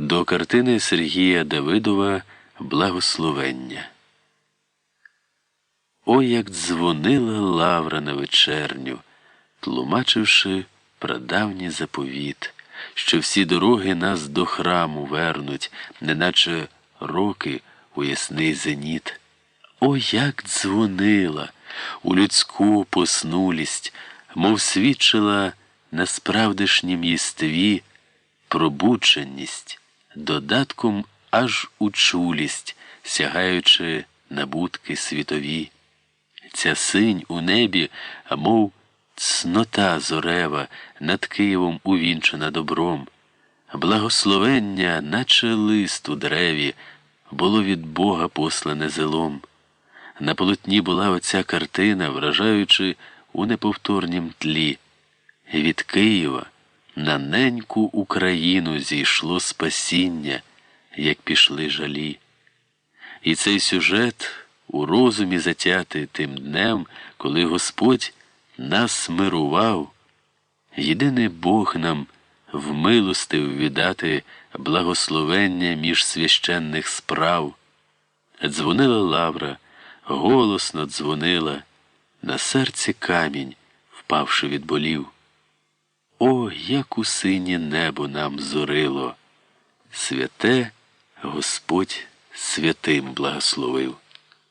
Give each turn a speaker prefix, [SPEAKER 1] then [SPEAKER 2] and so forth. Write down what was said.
[SPEAKER 1] До картини Сергія Давидова Благословення. Ой, як дзвонила лавра на вечерню, тлумачивши прадавній заповіт, що всі дороги нас до храму вернуть, неначе роки у ясний зеніт. Ой, як дзвонила у людську поснулість, мов свідчила на справдешнім єстві пробудженість, додатком аж у чулість, сягаючи на будки світові. Ця синь у небі, мов цнота зорева, над Києвом увінчена добром. Благословення, наче лист у дереві, було від Бога послане зелом. На полотні була оця картина, вражаючи у неповторнім тлі. Від Києва на неньку Україну зійшло спасіння, як пішли жалі. І цей сюжет у розумі затятий тим днем, коли Господь нас мирував, єдиний Бог нам вмилостив віддати благословення між священних справ. Дзвонила лавра, голосно дзвонила, на серці камінь, впавши від болів. О, як у синє небо нам зорило! Святе Господь святим благословив.